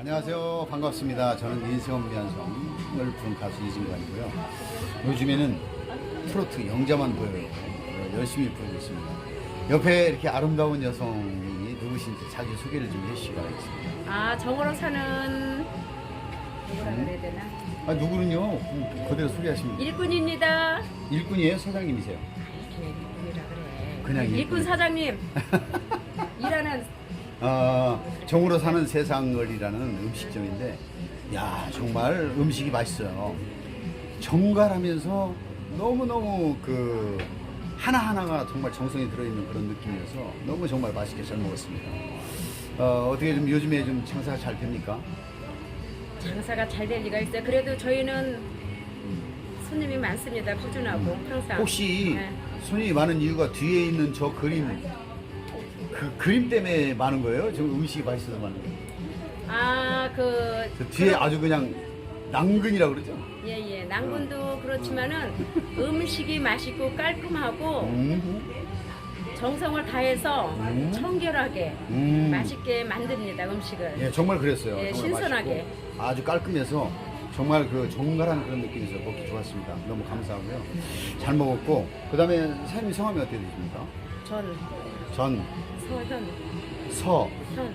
안녕하세요. 반갑습니다. 저는 인생업 미안성을 부른 가수 이진관이고요. 요즘에는 트로트 영자만 보여요. 어, 열심히 부르고 있습니다. 옆에 이렇게 아름다운 여성이 누구신지 자기 소개를 좀 해주시기 바라겠습니다. 아 정으로 사는 누구라 그래야 되나? 아, 누구는요? 음, 그대로 소개하시면 돼요. 일꾼입니다. 일꾼이에요? 사장님이세요? 그냥 일꾼이라 그래. 그냥 일꾼. 일꾼 사장님. 일하는 아, 정으로 사는 세상을이라는 음식점인데, 야 정말 음식이 맛있어요. 정갈하면서 너무너무 그 하나하나가 정말 정성이 들어있는 그런 느낌이어서 너무 정말 맛있게 잘 먹었습니다. 어, 어떻게 좀 요즘에 좀 장사가 잘 됩니까? 장사가 잘 될 리가 있어요. 그래도 저희는 손님이 많습니다. 꾸준하고 항상. 혹시 네. 손님이 많은 이유가 뒤에 있는 저 그림, 그 그림 때문에 많은 거예요? 지금 음식이 맛있어서 많은 거예요? 아 그 저 뒤에 아주 그냥 낭근이라고 그러죠? 예예 낭군도 그렇지만은 음식이 맛있고 깔끔하고 음, 정성을 다해서 음. 청결하게 음. 맛있게 만듭니다 음식을. 예, 정말 그랬어요. 예, 정말 신선하게. 맛있고 아주 깔끔해서 정말 그 정갈한 그런 느낌에서 먹기 좋았습니다. 너무 감사하고요. 잘 먹었고 그다음에 사장님 성함이 어떻게 되십니까? 전 전 서현 서, 현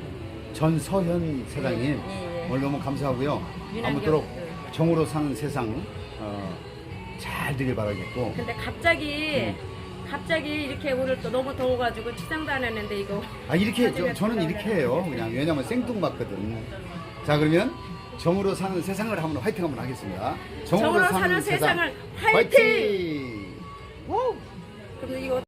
전서현 사장님 예, 예. 오늘 너무 감사하고요. 아무쪼록 예. 정으로 사는 세상 어, 잘 되길 바라겠고 근데 갑자기 음. 갑자기 이렇게 오늘 또 너무 더워가지고 치장도 안 했는데 이거 아 이렇게 저, 는 이렇게 해요. 그냥 왜냐면 생뚱맞거든. 자 그러면 정으로 사는 세상을 한번 화이팅 한번 하겠습니다. 정으로 사는 세상을 화이팅! 화이팅! 그럼 이거